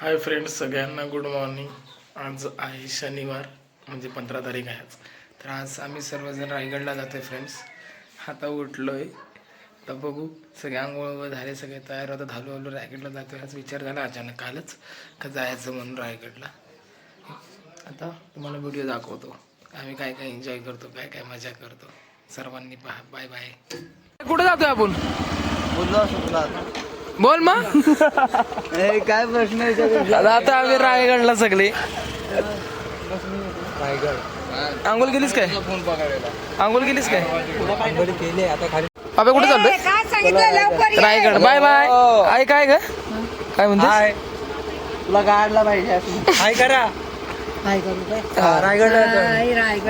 हाय friends सगळ्यांना good morning आज आहे शनिवार म्हणजे पंधरा तारीख आहे आज. तर आज आम्ही सर्वजण रायगडला जातो आहे फ्रेंड्स आता उठलो आहे तर बघू सगळे आंघोळ वगैरे झाले सगळे तयार होतात. हळू हळू रायगडला जातो आज विचार झाला अचानक कालच का जायचं म्हणून रायगडला. आता तुम्हाला व्हिडिओ दाखवतो. आम्ही काय काय एन्जॉय करतो काय काय मजा करतो. सर्वांनी पहा. बाय बाय कुठं जातोय आपण? बोललो तुला बोल मग. काय प्रश्न आहे आता आम्ही रायगडला सगळे. आंघोळ केलीस काय? आंघोळ केलीस काय? आता अबे कुठे चाललोय? काय सांगितलं लवकर ये. रायगड. Bye bye. आई काय ग? काय म्हणते हाय. तुला काढला पाहिजे हाय करा? रायगड रायगड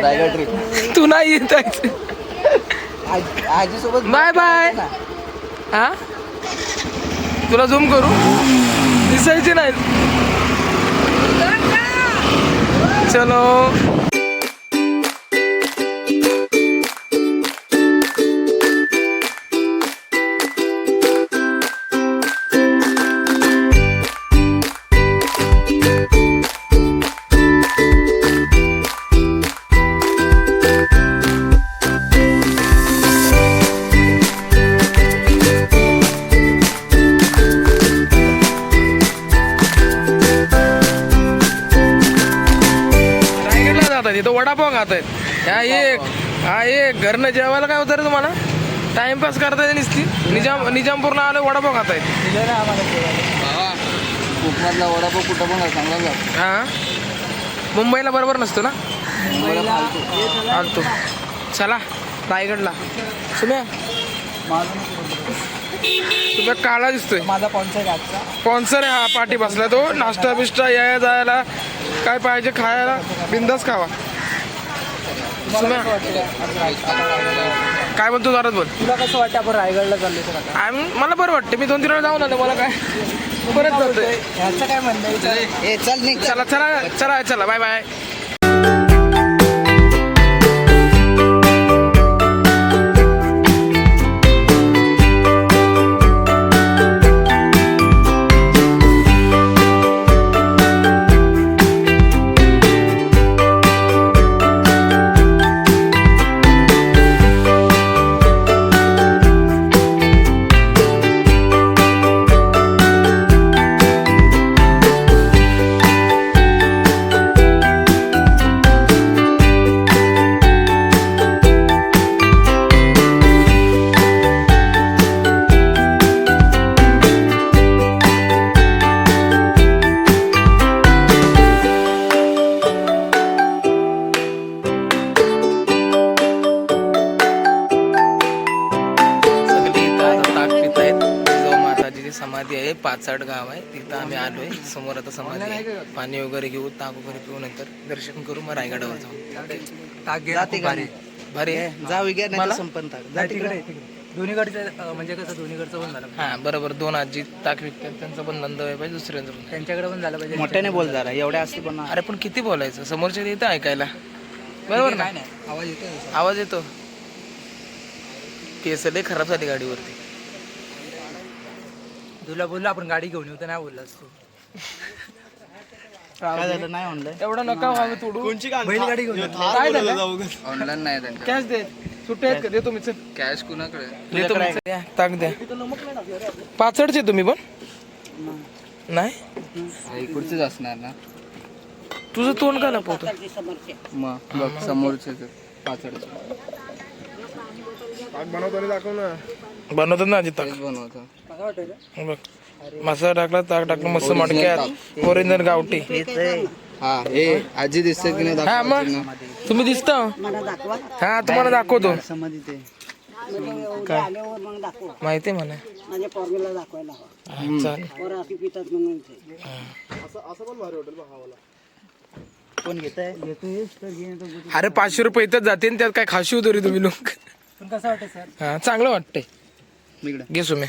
रायगड ट्रिप तू नाही येत आजी सोबत बाय बाय. हा? तुला झूम करू? दिसायची नाही चलो. इथं वडापाव खात आहेत हा एक हा एक. घरनं जेवायला काय होतं रे तुम्हाला? टाइमपास करता येते नुसती. निजाम निजामपूरला आलं वडापाव खात आहेत. कोकणातला वडापाव कुठं पण चांगला जातो हा? मुंबईला बरोबर नसतो ना? मुंबईला फालतू. आलतो चला रायगडला. सुम्या. तुम्ही काळा दिसतोय. माझा स्पॉन्सर आजचा. स्पॉन्सर आहे हा पार्टी बसला तो. नाश्ता बिष्टा यायला जायला. काय पाहिजे खायला? बिंदास खावा. तुम्हाला कसं वाटतं आता रायगडला? काय म्हणतो जरा बोल. तुला कसं वाटतं आपण रायगडला चाललो तर आता? आम मला बरं वाटतं. मी दोन तीन वेळा जाऊन आलो. मला काय परत जातोय. ह्याचं काय म्हणणं आहे? चल निघ चला चला चला चला. Bye bye. आहे पाचाड गाव आहे. तिथं आम्ही आलोय. समोर आता समाधी आहे. पाणी वगैरे घेऊ ताक वगैरे पिऊ नंतर दर्शन करू. मग रायगडावर जाऊ. ताक घे ना, खूप भारी. भारी आहे? जा विगे नाही मला? तर संपन्न ताक जा तिकडे दोन्हीकडचं म्हणजे कसं दोन्हीकडचं पण झालं हा बरोबर. दोन आजी ताक विकतात. त्यांचं पण नंद आहे पाहिजे दुसऱ्यांचं पण. त्यांच्याकडे पण झालं पाहिजे. मोठ्याने बोल जरा. एवढ्या असते पण अरे पण किती बोलायचं? समोरच्या येतं ऐकायला. बरोबर ना? आवाज येतो आवाज येतो. केस लय खराब झाली गाडीवरती. तुला बोललो आपण गाडी घेऊन येऊ तर नाही बोललास तू. काय झालं? नाही म्हणलं. एवढं नका व्हावं तोडू. बैलगाडी घेऊन काय झालं? ऑनलाईन नाही त्यांच्या कॅश दे. सुट्टे आहेत का? देतो मी चल. कॅश कुणाकडे? देतो मी चल. द्या, ताक द्या. पाचडचे तुम्ही पण? नाही? इकडचेच असणार ना. तुझं तोंड का लपवतो? मग बघ समोरचे पाचडचे. बनवतात ना आजी ताक? तेच बनवतो. बघ मसाला टाकला ताक टाकलं मस्त मडक्यात ओरिजिनल गावठी. हा हे आजी दिसते की नाही हा दाखव मग. आजींना. तुम्ही दिसता? मला दाखवा. हा तुम्हाला दाखवतो. दाखवा. माहिती आहे मला. हा, चालेल. कोण घेत आहे अरे पाचशे रुपये इथंच जाते आणि त्यात काय खाशी होतो रे तुम्ही लोक. पण कसं वाटतं सर? हा चांगलं वाटतंय. इकडे. घे सुम्या.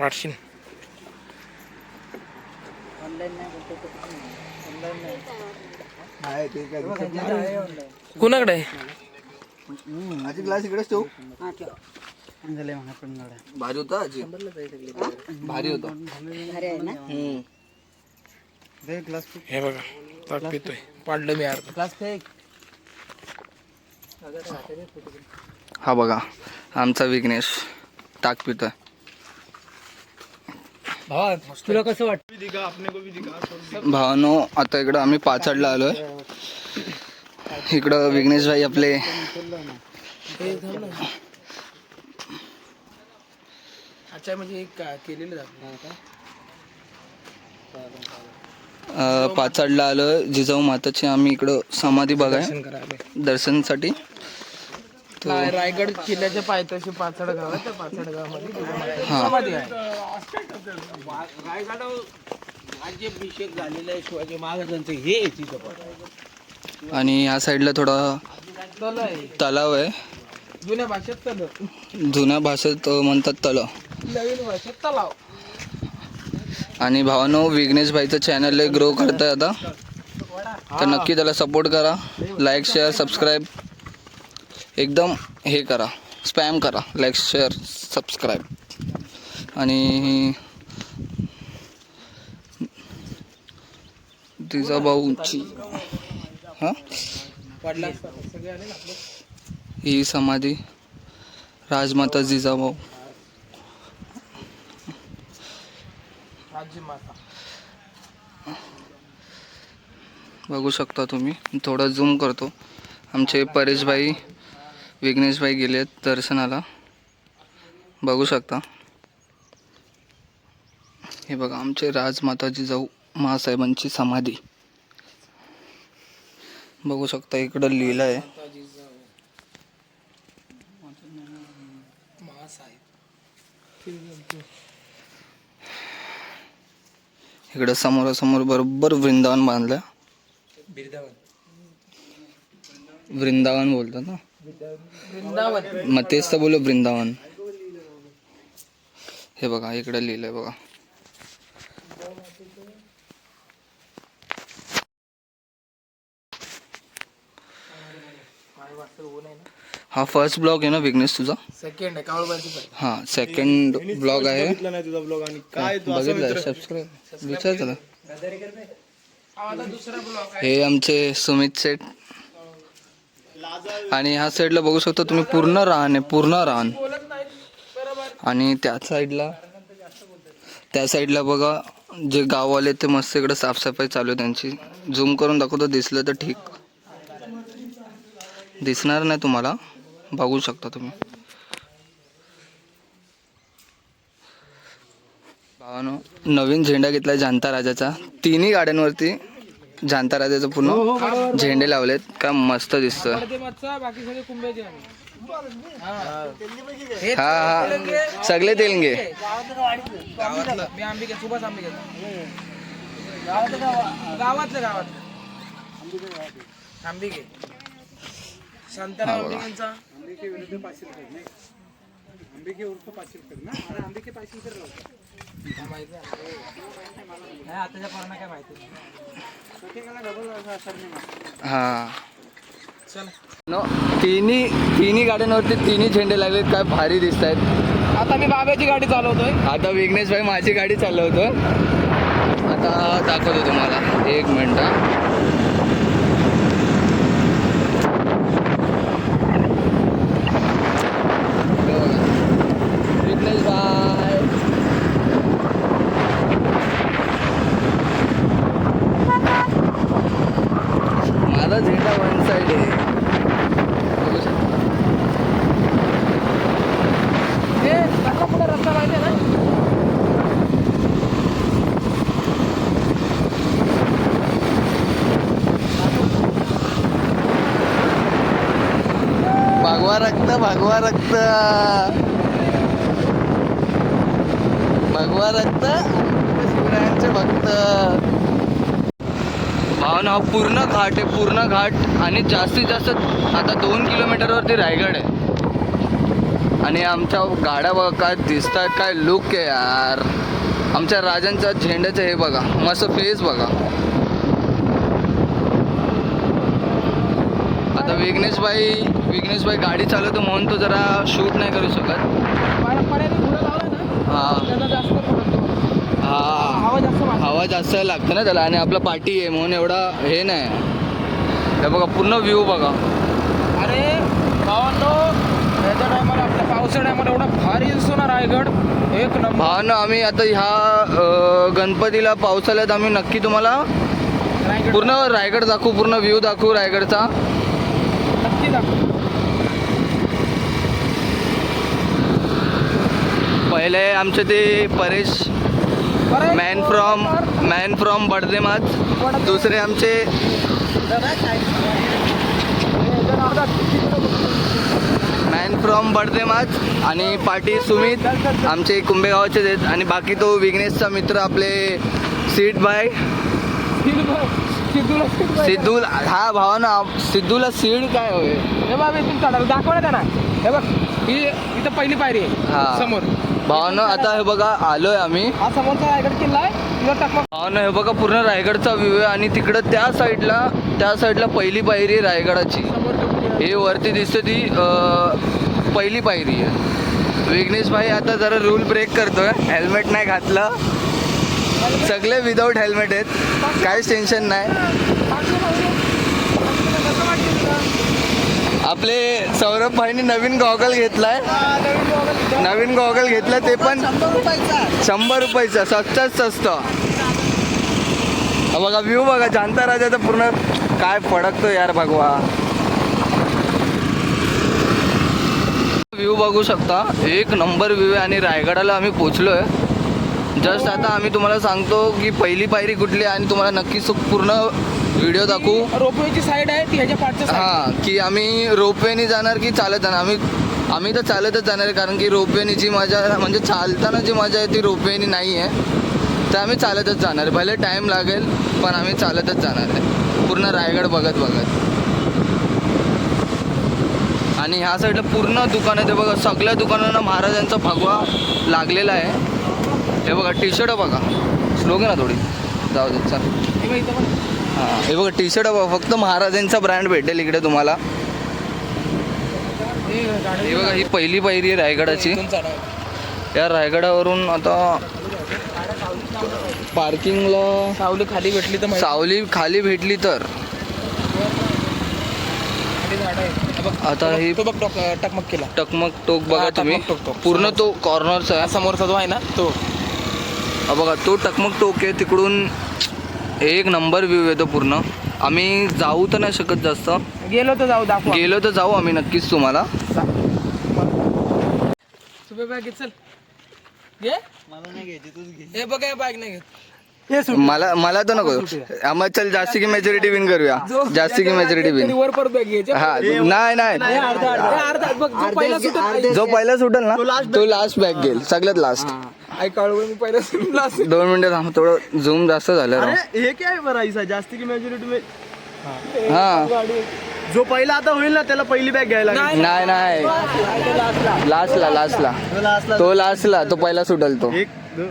वाटशील कुणाकडे आजी ग्लास इकडेच ठेवू हा भारी होता आजी. भारी होता. हे बघा ताक पितोय. पाडलं मी अर्ध. फेक हा बघा आमचा विघ्नेश ताक पितोय. भावा तुला कसं वाटतं भावानो आता इकडं आम्ही पाचडला आलोय. इकडं विघ्नेश भाई आपले अच्छा म्हणजे पाचडला आलोय. जिजाऊ माताची आम्ही इकडं समाधी बघाय दर्शनसाठी. रा- रायगड किल्ल्याच्या पायथ्याशी पाचड गाव आहे त्या पाचड गावामध्ये हा. समाधी आहे. राज्याभिषेक झालेला आहे शिवाजी महाराजांचं हे तिथं आणि या साईडला थोडा तल आहे. तलाव आहे. जुन्या भाषेत तल. जुन्या भाषेत म्हणतात तलाव नवीन भाषेत तलाव. आणि भावानो विघ्नेश भाईचं चॅनल ग्रो करताय आता. तर नक्की त्याला सपोर्ट करा. लाईक शेअर सबस्क्राईब एकदम हे करा स्पॅम करा लाईक शेअर सबस्क्राईब आणि तिचा हां? ही समाधी राजमाता जिजाभाऊ बघू शकता तुम्ही थोडं झूम करतो. आमचे परेशभाई विघ्नेशभाई गेले आहेत दर्शनाला. बघू शकता. हे बघा आमचे राजमाताजी जाऊ महासाहेबांची समाधी. बघू शकता इकडं लिहिलं आहे. इकडं समोरासमोर बरोबर वृंदावन बांधलं. वृंदावन बोलतात ना? मग तेच तर बोलू वृंदावन. हे बघा इकडे लिहिलंय बघा. हा फर्स्ट ब्लॉग आहे ना विघ्नेश तुझा? सेकंड आहे हा सेकंड ब्लॉग आहे. नाही तुझा ब्लॉग आणि काय तू बघितलं सबस्क्राईब विचार हा हे आमचे सुमित सेठ. आणि ह्या साईडला बघू शकता तुम्ही पूर्ण रान आहे पूर्ण राहण आणि त्या साईडला त्या साईडला बघा जे गाववाले ते मस्त इकडे साफसफाई चालू आहे त्यांची. झूम करून दाखवतो दिसलं तर ठीक. दिसणार नाही तुम्हाला बघू शकता तुम्ही. भावानो नवीन झेंडा घेतला जानता राजाचा. तिन्ही गाड्यांवरती जांता राजाचं पूर्ण. झेंडे लावलेत. काय मस्त दिसतं. हा हा. सगळे तेलंगे. गावातलं आंबिके आंबिके पोरांना काय माहिती हा. चल नो तिन्ही तिन्ही गाड्यांवरती तिन्ही झेंडे लागलेत. काय भारी दिसत आहेत आता मी बाब्याची गाडी चालवतोय. आता विघ्नेश भाई माझी गाडी चालवतो आता दाखवतो तुम्हाला. एक मिनिट हा. हे बघा. विघ्नेश भाई माझा झेंडा वन साईड आहे. बघू शकता. हे पुढे रस्ता माहिती ना. भगवा रक्त भगवा रक्त. भगवा रक्त. शिवरायांचे भक्त. भावना हा पूर्ण घाट आहे पूर्ण घाट आणि जास्तीत जास्त आता दोन किलोमीटरवरती रायगड आहे. आणि आमच्या गाड्या बघा काय दिसत आहेत काय लुक आहे यार. आमच्या राजांच्या झेंड्याचं हे बघा मस्त फेस बघा. आता विघ्नेश भाई विघ्नेश भाई गाडी चालवतो म्हणून तो जरा शूट नाही करू शकत. हा त्याचा जास्त पडतो हा हवा जास्त लागते. ना त्याला आणि आपला पाठी आहे म्हणून एवढा हे नाही. हे बघा पूर्ण व्ह्यू बघा. अरे भावांनो याच्या टायमाला आपल्या पावसा टायमाला एवढा भारी दिसतो ना रायगड. एक नंबर. भावानं आम्ही आता ह्या गणपतीला पावसाळ्यात आम्ही नक्की तुम्हाला पूर्ण रायगड दाखवू पूर्ण व्ह्यू दाखवू रायगडचा. नक्की दाखव. पहिले आमचे ते Paresh man from man from बडदेमाज दुसरे आमचे मॅन फ्रॉम बडदेमाज आणि पाटी सुमित आमचे कुंभेगावचेच आहेत. आणि बाकी तो विघ्नेशचा मित्र आपले सीट बाय. सिद्धूल हा भावाना सिद्धूला सीड काय होय? हे दाखव ना त्यांना. हे बघ ही इथं पहिली पायरी हा. आहे समोर. भावानं आता हे बघा आलोय आम्ही. हा समोरचा रायगड किल्ला आहे. तिथं टाकमक भावानं हे बघा पूर्ण रायगडचा व्ह्यू आहे आणि तिकडं त्या साईडला त्या साईडला पहिली पायरी आहे रायगडाची. हे वरती दिसते ती अं, पहिली पायरी आहे. विघ्नेश भाई आता जरा रूल ब्रेक करतोय. हेल्मेट नाही घातलं. सगळे विदाऊट हेल्मेट आहेत. काहीच टेन्शन नाही. आपले सौरभ भाईनी नवीन गॉगल घेतलाय. नवीन गॉगल घेतला ते पण शंभर रुपयाचा स्वस्तच स्वस्त. बघा व्ह्यू बघा जाणता राजाचा पूर्ण काय फडकतो यार भगवा व्ह्यू बघू शकता एक नंबर व्ह्यू आहे आणि रायगडाला आम्ही पोचलोय जस्ट आता आम्ही तुम्हाला सांगतो की पहिली पायरी कुठली आणि तुम्हाला नक्कीच पूर्ण व्हिडिओ दाखवू? रोपवेची साईड आहे ती ह्याच्या पाठच्या. हां की आम्ही रोपवेने जाणार की चालत जाणार? आम्ही आम्ही तर चालतच जाणार आहे कारण की रोपवेने जी मजा म्हणजे चालताना जी मजा आहे ती रोपवेने नाही आहे. तर आम्ही चालतच जाणार आहे. भले टाईम लागेल पण आम्ही चालतच जाणार आहे. पूर्ण रायगड बघत बघत. आणि ह्या साईडला पूर्ण दुकान आहे. ते बघा सगळ्या दुकानांना महाराजांचा भगवा लागलेला आहे. हे बघा टी शर्ट बघा. स्लो घे ना थोडी. जाऊ दे चल. हे. हां बघा टी शर्ट फक्त महाराजांचा ब्रँड भेटेल इकडे तुम्हाला हे बघा ही पहिली पायरी आहे रायगडाची. या रायगडावरून आता पार्किंगला सावली खाली भेटली तर. सावली खाली भेटली तर आता ही तो बघ टोक- टकमक केला टकमक टोक बघा तुम्ही. पूर्ण तो कॉर्नरचा समोरचा जो आहे ना तो बघा तो टकमक टोक आहे तिकडून एक नंबर व्ह्यू येतो पूर्ण. आम्ही जाऊ तर नाही शकत जास्त. गेलो तर जाऊ दाखव. गेलो तर जाऊ आम्ही नक्कीच तुम्हाला. सुबे बॅग चल. घे. मला नाही घ्यायची तूच घे. हे बघ बॅग नाही घेत. मला मला तर नको. आम्हाला चल जास्ती की मेजॉरिटी विन करूया. जास्ती की मेजॉरिटी विन वर हा नाही नाही. हे. अर्धा बघ जो पहिला सुटेल जो पहिला सुटेल ना तो लास्ट बॅग घेईल सगळ्यात लास्ट आई काळू मी पहिला सुटला असेल. दोन मिनिटं थांब थोडं झूम जास्त झालं राव. अरे हे काय बरं जास्ती की मेजॉरिटी में हा. जो पहिला आता होईल ना त्याला पहिली बॅग घ्यायला लागेल. नाही नाही. लास्टला लास्टला तो last ला. तो लास्टला तो पहिला सुटेल तो. एक दोन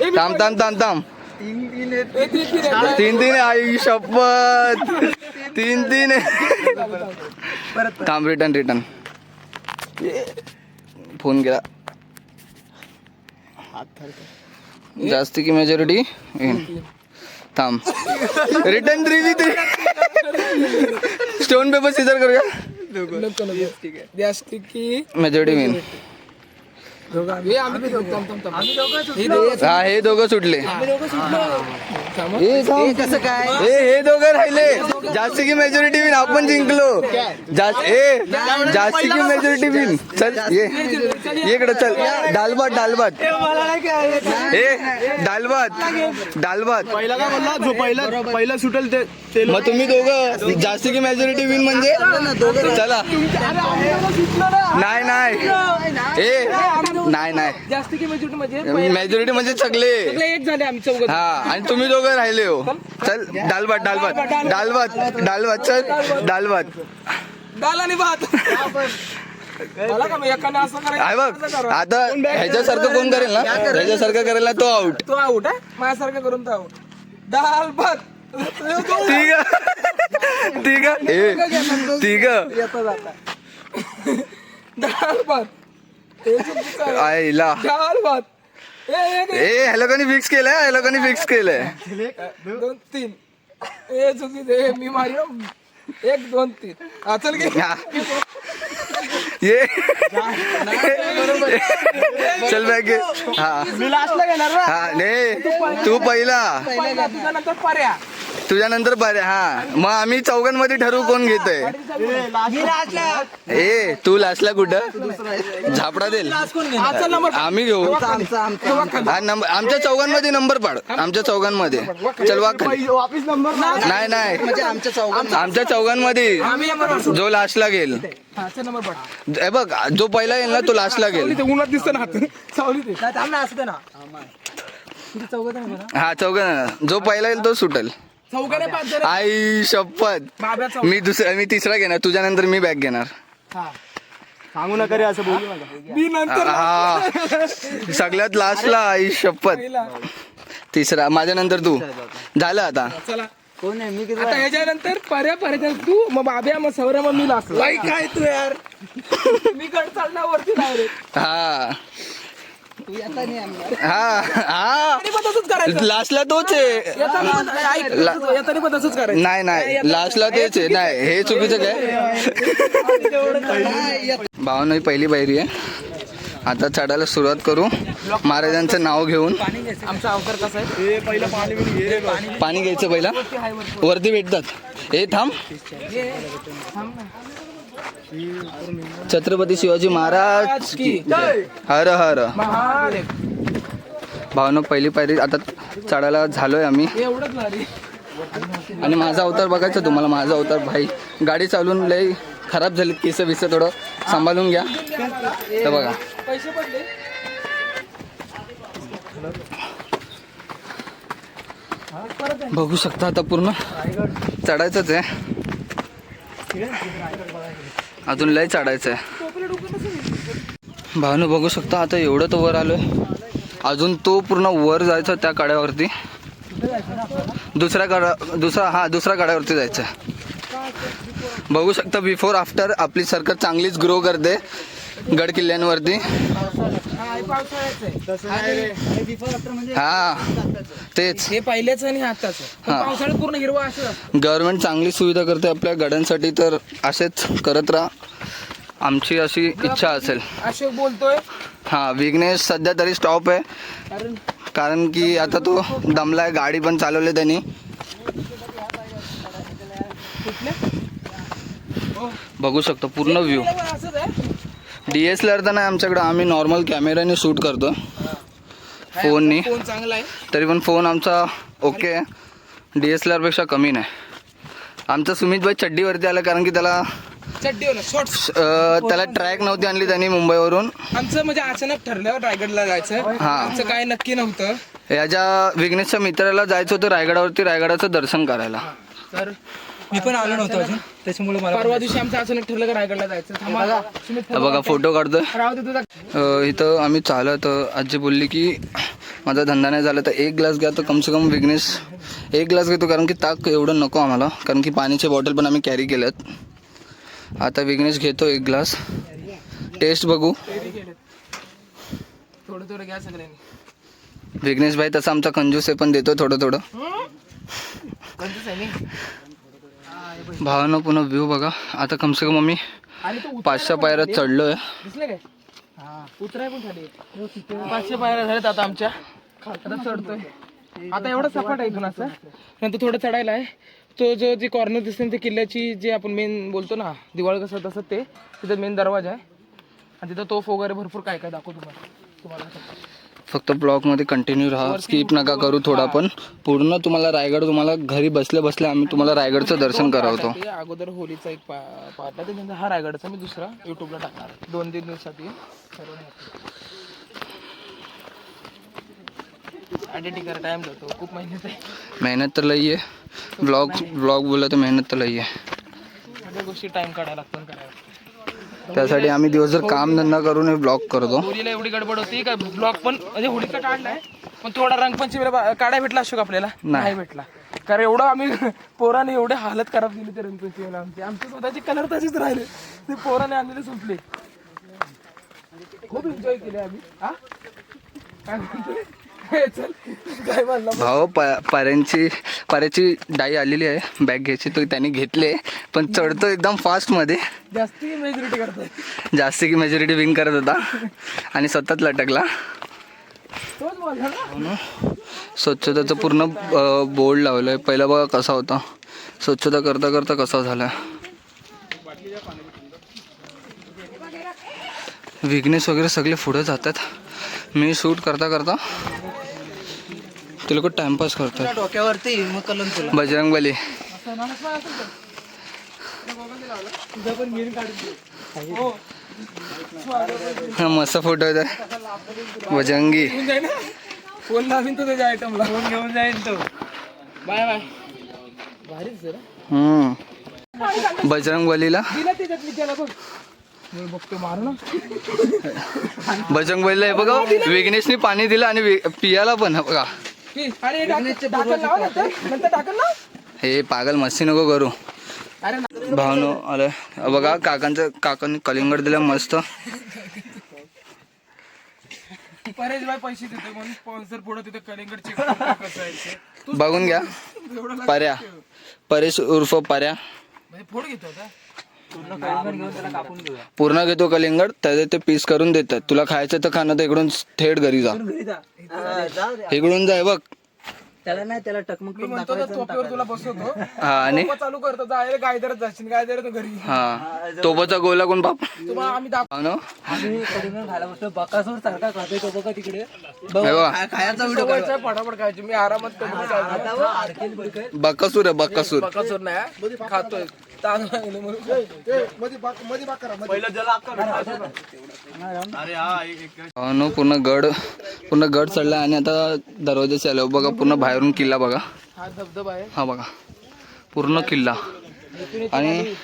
थांब थांब थांब थांब। तीन तीन. हे ती- ती आई शपथ। तीन तीन. थांब रिटर्न रिटर्न फ़ोन केला जास्ती की मेजॉरिटी थांब. Return three three stone paper scissor करूया? मेजॉरिटी विन हे आम्ही दोघं-. हे हा हे सुटले. हे. कसं काय? हे हे दोघं राहिले. जास्ती की मेजॉरिटी विन आपण जिंकलो. जास्त ए जास्ती की मेजॉरिटी विन चल ये. ये इकडे चल. डालभात डालभात ए डालभात डालभात पहिला काय बोलला? जो पहिला पहिला सुटेल ते मग तुम्ही दोघं जास्ती की मेजॉरिटी विन म्हणजे? चला. नाही नाही. ए नाही नाही जास्त की मेजॉरिटी म्हणजे मेजॉरिटी म्हणजे सगळे. सगळे एक झाले आम्ही चौघ हा आणि तुम्ही दोघं राहिले हो. चल डालभात डालभात डालभात चल. डालभात दाल आणि भात. मला का मग? एकाने असं करायचं आहे बघ. आता ह्याच्यासारखं कोण करेल ना? ह्याच्यासारखं करेल ना तो आउट तो आऊट आहे माझ्यासारखं करून तो आऊट दाल भात ठीक आहे. ठीक ए ठीक येता जाता दाल भात. आईला. ए लोकांनी फिक्स केलंय? लोकांनी फिक्स केलंय? दोन तीन. ए चुकी मी मारी एक दोन तीन. हा चल की. ये. चल बॅग हा. मी लास्टला घेणार हा ने. तू पहिला. नंतर पर्या. तुझ्यानंतर बरे हा. मग आम्ही चौघांमध्ये ठरवू कोण घेतोय. ए तू लास्टला कुठं? झापडा नंबर आम्ही घेऊ. हा नंबर आमच्या चौघांमध्ये नंबर पाड. आमच्या चौघांमध्ये. चल वा खाली. वापिस नंबर नाही नाही. म्हणजे आमच्या चौघांमध्ये जो लास्टला घेईल. हे बघ जो पहिला येईल ना तो लास्टला घेईल. ते उन्हात दिसतं ना चौघ हा चौघांना. जो पहिला येईल तो सुटेल. चौघाने पाच जण आई शपथ. बाब्या चौघ मी दुसरा मी तिसरा घेणार. तुझ्यानंतर मी बॅग घेणार. हा. सांगू नका रे असं बोलू नका. मी नंतर हा. सगळ्यात लास्टला आई शपथ. पहिला. तिसरा माझ्यानंतर तू. झालं आता. चला. कोण आहे? मी आता ह्याच्यानंतर पर्या पर्या तू मग बाब्या मग सौर्या मग मी लास्ट काय तू यार. मी कड चालणार वरती हा. हा हा. पण तसंच करायचं. लास्टला तोच आहे. नाही नाही. लास्टला तेच आहे. नाही हे चुकीचं काय? भावना ही पहिली पायरी आहे. आता चढायला सुरुवात करू. महाराजांचं नाव घेऊन. आमचा अवकार कसा आहे? हे पहिलं पाणी बिणी घे रे बा. पाणी घ्यायचं पहिला. वरती भेटतात. हे थांब. छत्रपती शिवाजी महाराज की हर हर. भावना पहिली पायरी आता चढायला झालोय आम्ही. आणि माझा अवतार बघायचा तुम्हाला माझा अवतार भाई. गाडी चालून लय खराब झाली केस बिस थोडं सांभाळून घ्या. तर बघा. बघू शकता आता पूर्ण. चढायचंच आहे. अजून लय चढायचं आहे भानू बघू शकता आता एवढं तर वर आलोय. अजून तो पूर्ण वर जायचा त्या कड्यावरती. दुसऱ्या कडा दुसरा हा दुसऱ्या कड्यावरती जायचं बघू शकता बिफोर आफ्टर आपली सरकार चांगलीच ग्रो करते. गड किल्ल्यांवरती हा तेच. हे पहिल्याच आणि आताच हा. पावसाळ्यात पूर्ण हिरवा असं. गव्हर्नमेंट चांगली सुविधा करते आपल्या गड्यांसाठी तर असेच करत राहा. आमची अशी इच्छा असेल. अशोक बोलतोय. हां विघ्नेश सध्या तरी स्टॉप आहे. कारण की आता तो दमलाय गाडी पण चालवली त्यांनी. बघू शकतो पूर्ण view D S L R तर नाही आमच्याकडं आम्ही नॉर्मल कॅमेऱ्याने शूट करतो. फोननी फोन चांगला आहे. तरी पण फोन आमचा ओके आहे. डी एस एल आरपेक्षा कमी नाही. आमचा सुमितभाई चड्डीवरती आला कारण की त्याला शॉर्ट्स अं, त्याला ट्रॅक नव्हती आणली त्यांनी मुंबईवरून. आमचं म्हणजे अचानक ठरलं रायगडला जायचं. हा. आमचं काय नक्की नव्हतं. याच्या विघ्नेशच्या मित्राला जायचं होतं रायगडावरती रायगडाचं दर्शन करायला. तर मी पण आलो नव्हतो अजून. त्याच्यामुळे मला परवा दिवशी आमचं अचानक ठरलं का रायगडला जायचं. थांबा. हा बघा. फोटो काढतोय राहू दे तुझा. अ, इथं आम्ही चालत अ, आजी बोलली की माझा धंदा नाही झाला तर एक ग्लास घ्या तर कम से कम विघ्नेश एक ग्लास घेतो कारण की ताक एवढं नको आम्हाला कारण की पाण्याचे बॉटल पण आम्ही कॅरी केल्यात. आता विघ्नेश घेतो एक ग्लास. टेस्ट बघू. थोडं थोडं घ्या सगळ्यांनी. विघ्नेश भाई तसा आमचा कंजूस आहे पण देतो थोडं थोडं. कंजूस आहे भावानं पुन्हा व्ह्यू बघा. आता कम से कम आम्ही पाचशा पायऱ्यात चढलोय. पाचशे पायऱ्या झाल्यात आता आमच्या. आता चढतोय. आता एवढं सपाट आहे इथून असं. नंतर थोडं चढायला आहे. तो जो जे कॉर्नर दिसते ते किल्ल्याची जे आपण मेन बोलतो ना दिवाळ कसं तसं ते तिथं मेन दरवाजा आहे. आणि तिथं तोफ वगैरे भरपूर काय काय दाखवतो तुम्हाला तुम्हाला. फक्त ब्लॉगमध्ये कंटिन्यू राहा. स्किप नका करू थोडा पण. पूर्ण तुम्हाला रायगड तुम्हाला घरी बसल्या बसल्या आम्ही तुम्हाला रायगडचं दर्शन करवतो. ते अगोदर होलीचा एक पार्ट आहे. हा रायगडचा मी दुसरा युट्यूबला टाकणार. दोन तीन दिवसात एडिटिंग टाइम जातो. खूप मेहनत आहे. मेहनत तर लई आहे. ब्लॉग ब्लॉग बोलला तर मेहनत तर लई आहे. गोष्टी टाइम काढायला लागतो करायला. त्यासाठी आम्ही दिवसभर काम धंदा करून हे ब्लॉग करतो. होलीला एवढी गडबड होती काय ब्लॉग पण म्हणजे होळीचा काढलाय पण थोडा रंगपंचमीला काढाय भेटला अशोक आपल्याला? नाही. भेटला. कारण एवढं आम्ही पोराने एवढे हालत खराब केली ते रंगपंचमीला आमची. आमची स्वतःची कलर तशीच राहिले. ते पोराने आणलेले संपले खूप एन्जॉय केले आम्ही. हा? काय म्हणतोय? हे भाऊ पाऱ्यांची पाऱ्याची डाई आलेली आहे. बॅग घ्यायची तो त्याने घेतले पण चढतो एकदम जास्ती मेजॉरिटी करतोय. जास्त की मेजॉरिटी विन करत होता. आणि स्वतःच लटकला. ना? स्वच्छतेचं पूर्ण बोर्ड लावलं आहे पहिला बघा कसा होता. स्वच्छता करता करता कसा झाला. विघ्नेश वगैरे सगळे पुढे जातात. मी शूट करता करता ते लोक टाइमपास करतात डोक्यावरती मग कलम तुला. बजरंगबली. तुझा पण मीन काढून हो मस्त फोटो येतात बजरंगी. फोन लावीन तो त्याच्या आयटमला फोन घेऊन जाईन तो? Bye bye. भारीच जरा. हम्म. बघतो मारू ना. बजरंगबलीला हे बघा विघ्नेशने पाणी दिलं आणि पियाला पण बघा. की, अरे हे टाक- टाकल लावा नंतर नंतर टाकल ना हे पागल मस्ती नको करू. भावनो आलं बघा काकांचं काकांनी कलिंगड दिलं मस्त. परेश भाई पैसे देतो म्हणून स्पॉन्सर पुढे तिथे कलिंगड चेक कसं आहे ते. तू बघून घ्या. पर्या. परेश उर्फ पर्या. म्हणजे फोड घेतो पूर्ण घेतो कलिंगड त्याचे ते पीस करून देतात. तुला खायचं तर खाणं तर इकडून थेट घरी जा. इकडून जाय बघ. त्याला नाही त्याला टकमक तुला बसवतो. हा आणि? टोपा चालू करतो जायला गायदरच जाशील गायदर तो घरी. हा. तोबाचा गोला कोण बाप. तुम्हाला आम्ही खायला बसतो. बकासूर सारखा खातोय तो बघा तिकडे. हे बघा. खायचा फटाफट खायची मी आरामात कधी बक्कासूर आहे बक्कासूर बकासूर नाही खातोय. ना पूर्ण गड पूर्ण गड चढला आणि आता दरवाजाचे आलो बघा पूर्ण बाहेरून किल्ला बघा. हा धबधबा आहे. हा बघा पूर्ण किल्ला. आणि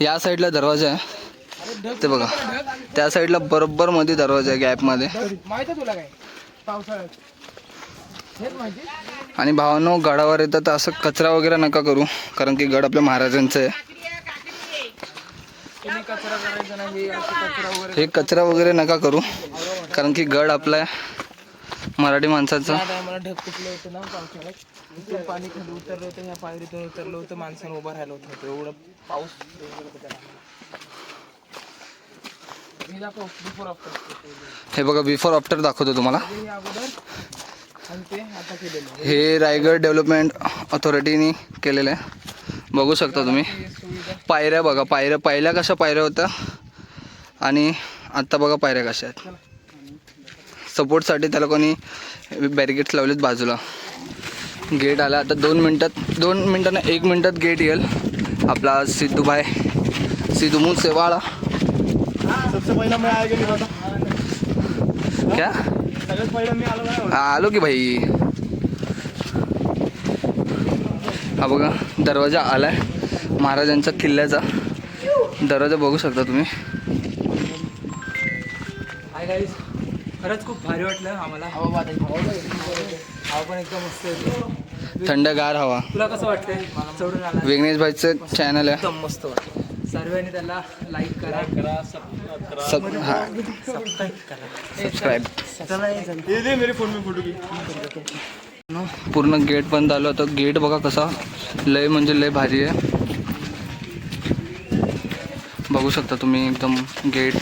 या साईडला दरवाजा आहे. ते बघा त्या साईडला बरोबर मध्ये दरवाजा आहे गॅपमध्ये. माहीत तुला काय? पावसाळ्यात. आणि भावानो गडावर येतात तर असं कचरा वगैरे नका करू कारण की गड आपल्या महाराजांचं आहे. हे कचरा वगैरे नका करू कारण की गड आपला आहे मराठी माणसाचं. पाणी खाली उतरलं होतं ह्या पायरीतून उतरलं होतं माणसानं उभं राहिलं होतं एवढं पाऊस हे बघा बिफोर आफ्टर दाखवतो तुम्हाला. हे हे रायगड डेव्हलपमेंट अथॉरिटीने केलेलं आहे. बघू शकता तुम्ही. पायऱ्या बघा पायऱ्या पहिल्या कशा पायऱ्या होत्या? आणि आत्ता बघा पायऱ्या कशा आहेत. सपोर्टसाठी त्याला कोणी बॅरिकेड्स लावलेत बाजूला. गेट आला. आता दोन मिनटात दोन मिनटांना एक मिनटात गेट येईल. आपला सिद्धूभाई सिद्धू मुसेवाळा सबसे पहिला मी आया गेली होता. क्या? आलो हा, आलो की भाई. हा बघा दरवाजा आलाय. महाराजांचा किल्ल्याचा. दरवाजा बघू शकता तुम्ही. हाय गाईज खरंच खूप भारी वाटलं आम्हाला. हवा बाद आहे. हवा पण एकदम मस्त थंडगार हवा. तुला कसं वाटतंय? चढून आला. विघ्नेश भाईचं चॅनल आहे. एकदम मस्त वाटतं सर्वांनी त्याला लाईक करा. करा सब हा. सबस्क्राईब ये दे मेरे फोन में फोटो की. पूर्ण गेट बंद आलं होतं. गेट बघा कसा. लय म्हणजे लय भारी आहे. बघू शकता तुम्ही एकदम गेट